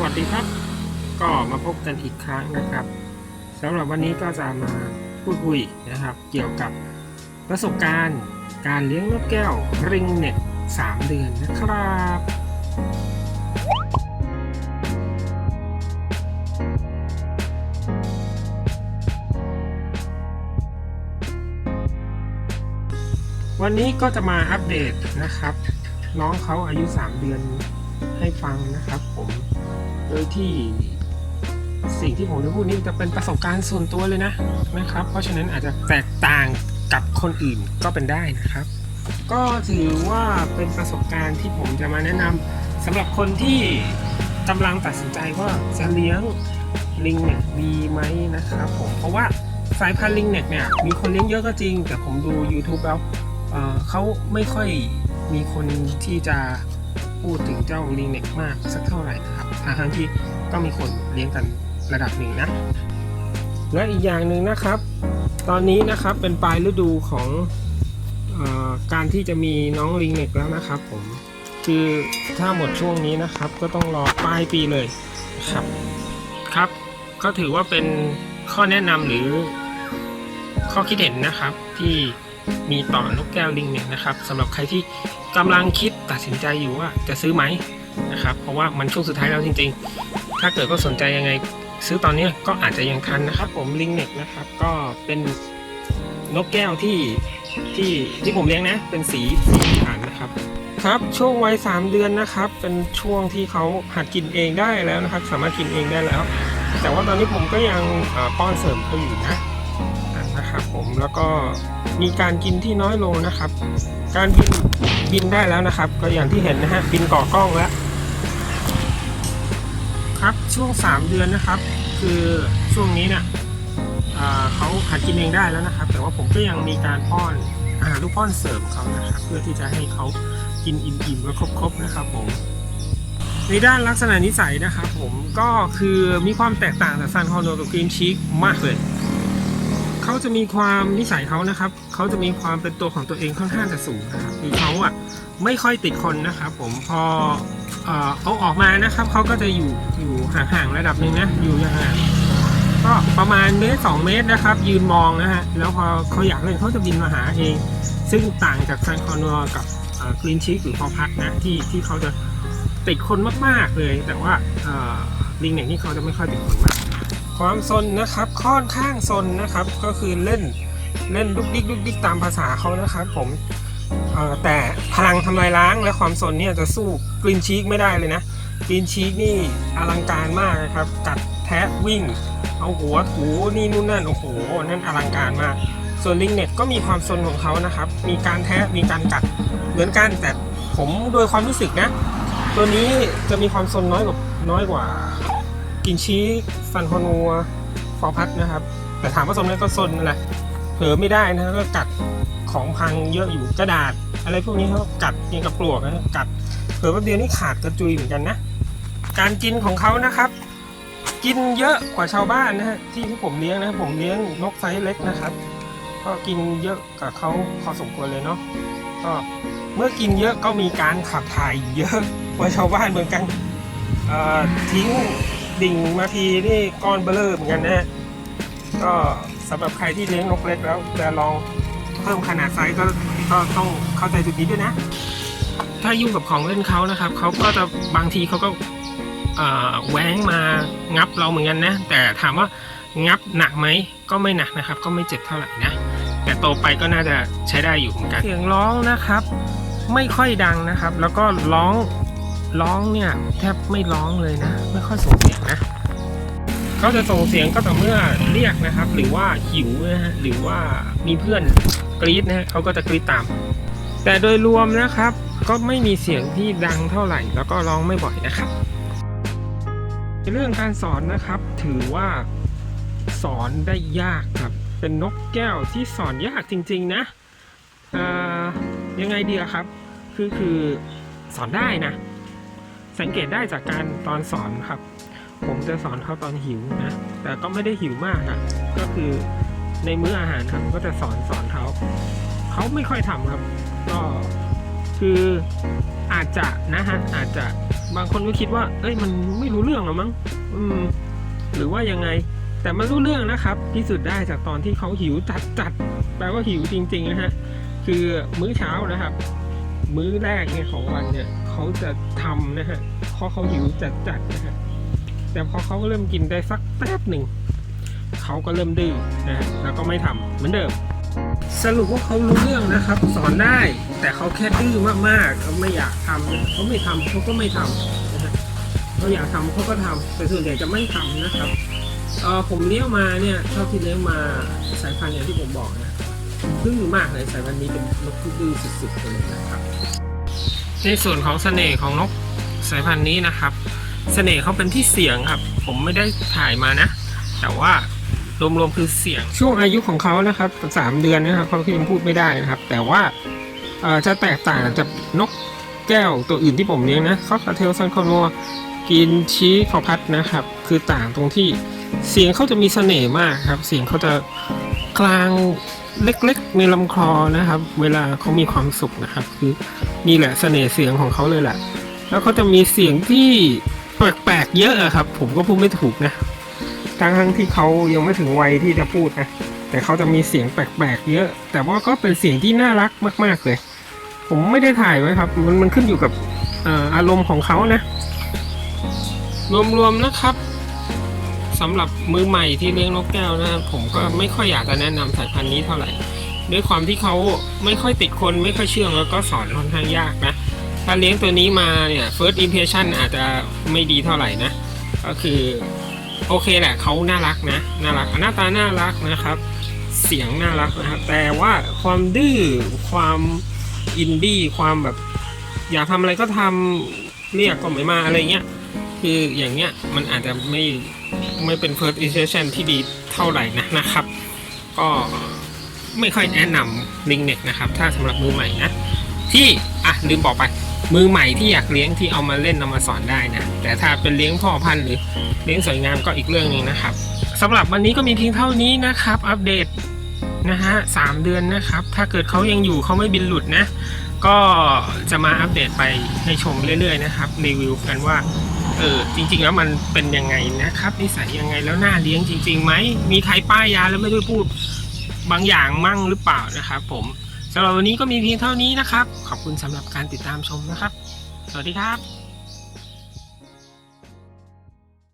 วัสดีครับ ก็มาพบกันอีกครั้งนะครับสำหรับวันนี้ก็จะมาพูดคุยนะครับ เกี่ยวกับประสบการณ์ การเลี้ยงนกแก้วริงเน็ต3เดือนนะครับวันนี้ก็จะมาอัปเดตนะครับ น้องเขาอายุ 3 เดือน ฟังนะครับ ผมโดยที่สิ่งที่ผมจะพูดนี้จะเป็นประสบการณ์ส่วนตัวเลยนะนะครับ เพราะฉะนั้นอาจจะแตกต่างกับคนอื่นก็เป็นได้นะครับ ก็ถือว่าเป็นประสบการณ์ที่ผมจะมาแนะนำสำหรับคนที่กำลังตัดสินใจว่าจะเลี้ยงลิงเน็ตดีไหมนะครับ ผมเพราะว่าสายพันธุ์ลิงเน็ตเนี่ยมีคนเลี้ยงเยอะก็จริง แต่ผมดู YouTube แล้วเเขาไม่ค่อยมีคนที่จะ พูดถึงเจ้าลิงเน็กมากสักเท่าไหร่นะครับทั้งที่ก็มีคนเลี้ยงกันระดับหนึ่งนะ และอีกอย่างหนึ่งนะครับ ตอนนี้นะครับเป็นปลายฤดูของอการที่จะมีน้องลิงเน็กแล้วนะครับผมคือถ้าหมดช่วงนี้นะครับ ก็ต้องรอปลายปีเลยครับครับ ก็ถือว่าเป็นข้อแนะนำหรือข้อคิดเห็นนะครับที่ มีต่อนกแก้วลิงเนี่ยนะครับสำหรับใครที่กำลังคิดตัดสินใจอยู่ว่าจะซื้อไหมนะครับเพราะว่ามันช่วงสุดท้ายแล้วจริง ๆ ถ้าเกิดก็สนใจยังไงซื้อตอนนี้ก็อาจจะยังทันนะครับ ผมลิงเน็กนะครับก็เป็นนกแก้วที่ที่ที่ผมเลี้ยงนะ เป็นสีสีฐานนะครับ ครับช่วงวัย3เดือนนะครับ เป็นช่วงที่เขาหัดกินเองได้แล้วนะครับ สามารถกินเองได้แล้ว แต่ว่าตอนนี้ผมก็ยังป้อนเสริมเขาอยู่นะ ผมแล้วก็มีการกินที่น้อยลงนะครับ การบินบินได้แล้วนะครับ ก็อย่างที่เห็นนะฮะบินก่อกล้องแล้ว ครับช่วง 3 เดือนนะครับ คือช่วงนี้เนี่ยเขาหัดกินเองได้แล้วนะครับ แต่ว่าผมก็ยังมีการป้อนอาหารลูกป้อนเสริมเขานะครับ เพื่อที่จะให้เขากินอิ่มๆและครบๆนะครับผมในด้านลักษณะนิสัยนะครับผมก็คือมีความแตกต่างจากซันคอนโดกับกรีนชีกมากเลย เขาจะมีความนิสัยเขานะครับ เขาจะมีความเป็นตัวของตัวเองค่อนข้างจะสูงนะครับคือเขาอะไม่ค่อยติดคนนะครับ ผมพอเอ่อเขาออกมานะครับเขาก็จะอยู่อยู่ห่างๆระดับหนึ่งนะอยู่ห่างก็ประมาณเมตรสองเมตรนะครับ ยืนมองนะฮะแล้วพอเขาอยากเล่นเขาจะบินมาหาเอง ซึ่งต่างจากซันคอนอกับกรีนชิกหรือพอพักนะที่ที่เขาจะติดคนมากๆเลย แต่ว่าลิงเน็กนี่เขาจะไม่ค่อยติดคนมาก ความซนนะครับค่อนข้างซนนะครับ ก็คือเล่นเล่นดุกดิกดุกดิกตามภาษาเขานะครับ ผมแต่พลังทำลายล้างและความซนเนี่ยจะสู้กรีนชีกไม่ได้เลยนะกรีนชีกนี่อลังการมากนะครับ กัดแทะวิ่ง เอาหัวถูนี่นู่นนั่นโอ้โหนั่นอลังการมาก ส่วนลิงเน็ตก็มีความซนของเขานะครับ มีการแทะมีการกัดเหมือนกันแต่ผมโดยความรู้สึกนะ ตัวนี้จะมีความซนน้อยกว่าน้อยกว่า กินชีฟันคอนัวฟอพัดนะครับ แต่ถามว่าสมนั้นก็ซนนั่นแหละเผลอไม่ได้นะก็กัดของพังเยอะอยู่กระดาษ อะไรพวกนี้เขากัดยังกับปลวกนะกัดเผลอแป๊บเดียวนี่ขาดกระจุยเหมือนกันนะการกินของเขานะครับ กินเยอะกว่าชาวบ้านนะฮะที่ที่ผมเลี้ยงนะผมเลี้ยงนกไซส์เล็กนะครับก็กินเยอะกับเขาพอสมควรเลยเนาะก็เมื่อกินเยอะก็มีการขับถ่ายเยอะกว่าชาวบ้านเหมือนกันเอ่อทิ้ง ดิ่งมาทีนี่ก้อนเบลอเหมือนกันนะฮะก็สำหรับใครที่เลี้ยงนกเล็กแล้วจะลองเพิ่มขนาดไซส์ก็ก็ต้องเข้าใจจุดนี้ด้วยนะ ถ้ายุ่งกับของเล่นเขานะครับเขาก็จะบางทีเขาก็แหวงมางับเราเหมือนกันนะ แต่ถามว่างับหนักไหมก็ไม่หนักนะครับ ก็ไม่เจ็บเท่าไหร่นะ แต่โตไปก็น่าจะใช้ได้อยู่เหมือนกันเสียงร้องนะครับ ไม่ค่อยดังนะครับ แล้วก็ร้อง ร้องเนี่ยแทบไม่ร้องเลยนะ ไม่ค่อยส่งเสียงนะเขาจะส่งเสียงก็ต่อเมื่อเรียกนะครับ หรือว่าหิวนะฮะหรือว่ามีเพื่อนกรี๊ดนะฮะเขาก็จะกรี๊ดตาม แต่โดยรวมนะครับ ก็ไม่มีเสียงที่ดังเท่าไหร่ แล้วก็ร้องไม่บ่อยนะครับเรื่องการสอนนะครับถือว่าสอนได้ยากครับ เป็นนกแก้วที่สอนยากจริงๆนะยังไงดีครับ คือคือสอนได้นะ สังเกตได้จากการตอนสอนครับ ผมจะสอนเขาตอนหิวนะ แต่ก็ไม่ได้หิวมากอะก็คือในมื้ออาหารครับก็จะสอนสอนเขาเขาไม่ค่อยทำครับ ก็คืออาจจะนะฮะอาจจะบางคนก็คิดว่า เอ้ยมันไม่รู้เรื่องหรอมั้งอืม หรือว่ายังไง แต่มันรู้เรื่องนะครับพิสูจน์ได้จากตอนที่เขาหิวจัดจัดแปลว่าหิวจริงๆนะฮะคือมื้อเช้านะครับ มื้อแรกเนี่ยของวันเนี่ย เขาจะทำนะฮะเพราะเขาหิวจัดจัดๆนะฮะแต่พอเขาเริ่มกินได้สักแป๊บหนึ่งเขาก็เริ่มดื้อนะฮะแล้วก็ไม่ทำเหมือนเดิม สรุปว่าเขารู้เรื่องนะครับ สอนได้แต่เขาแค่ดื้อมากๆเขาไม่อยากทำเขาไม่ทำเขาก็ไม่ทำนะฮะเขาอยากทำเขาก็ทำแต่ส่วนใหญ่จะไม่ทำนะครับเออผมเลี้ยงมาเนี่ยเท่าที่เลี้ยงมาสายพันธุ์อย่างที่ผมบอกนะดื้อมากเลยสายพันธุ์นี้เป็นนกที่ดื้อสุดๆเลยนะครับ ในส่วนของเสน่ห์ของนกสายพันธุ์นี้นะครับเสน่ห์เขาเป็นที่เสียงครับ ผมไม่ได้ถ่ายมานะ แต่ว่ารวมๆคือเสียงช่วงอายุของเขานะครับสามเดือนนะครับเขายังพูดไม่ได้นะครับ แต่ว่าจะแตกต่างจากนกแก้วตัวอื่นที่ผมเลี้ยงนะคอกเทลซันคอนัวกินชีคอพัดนะครับ คือต่างตรงที่เสียงเขาจะมีเสน่ห์มากครับ เสียงเขาจะกลาง เล็กๆ ในลำคอนะครับ เวลาเขามีความสุขนะครับ คือนี่แหละเสน่ห์เสียงของเขาเลยแหละ แล้วเขาจะมีเสียงที่แปลกๆเยอะอะครับ ผมก็พูดไม่ถูกนะทั้งทั้งๆที่เขายังไม่ถึงวัยที่จะพูดนะแต่เขาจะมีเสียงแปลกๆเยอะ แต่ว่าก็เป็นเสียงที่น่ารักมาก ๆเลย ผมไม่ได้ถ่ายไว้ครับ มันมันขึ้นอยู่กับออารมณ์ของเขานะ รวมๆนะครับ สำหรับมือใหม่ที่เลี้ยงนกแก้วนะผมก็ไม่ค่อยอยากจะแนะนำสายพันธุ์นี้เท่าไหร่ ด้วยความที่เขาไม่ค่อยติดคนไม่ค่อยเชื่องแล้วก็สอนค่อนข้างยากนะ ถ้าเลี้ยงตัวนี้มาเนี่ย first impression อาจจะไม่ดีเท่าไหร่นะ ก็คือโอเคแหละเขาน่ารักนะน่ารักหน้าตาน่ารักนะครับ เสียงน่ารักนะครับแต่ว่าความดื้อความอินดี้ความแบบ อยากทำอะไรก็ทำเรียกก็ไม่มาอะไรเงี้ยคืออย่างเงี้ยมันอาจจะไม่ ไม่เป็น first impression ที่ดีเท่าไหร่นะนะครับ ก็ไม่ค่อยแนะนำลิงเน็กนะครับ ถ้าสำหรับมือใหม่นะ ที่อะลืมบอกไป มือใหม่ที่อยากเลี้ยงที่เอามาเล่นเอามาสอนได้นะ แต่ถ้าเป็นเลี้ยงพ่อพันธุ์หรือเลี้ยงสวยงามก็อีกเรื่องหนึงนะครับสำหรับวันนี้ก็มีเพียงเท่านี้นะครับ อัปเดตนะฮะสามเดือนนะครับ ถ้าเกิดเขายังอยู่เขาไม่บินหลุดนะ ก็จะมาอัปเดตไปให้ชมเรื่อยๆนะครับ รีวิวกันว่า เออจริง ๆ แล้วมันเป็นยังไงนะครับนิสัยยังไงแล้วน่าเลี้ยงจริงๆไหมมีใครป้ายยาแล้วไม่ได้พูดบางอย่างมั่งหรือเปล่านะครับ ผมสำหรับวันนี้ก็มีเพียงเท่านี้นะครับ ขอบคุณสำหรับการติดตามชมนะครับ สวัสดีครับ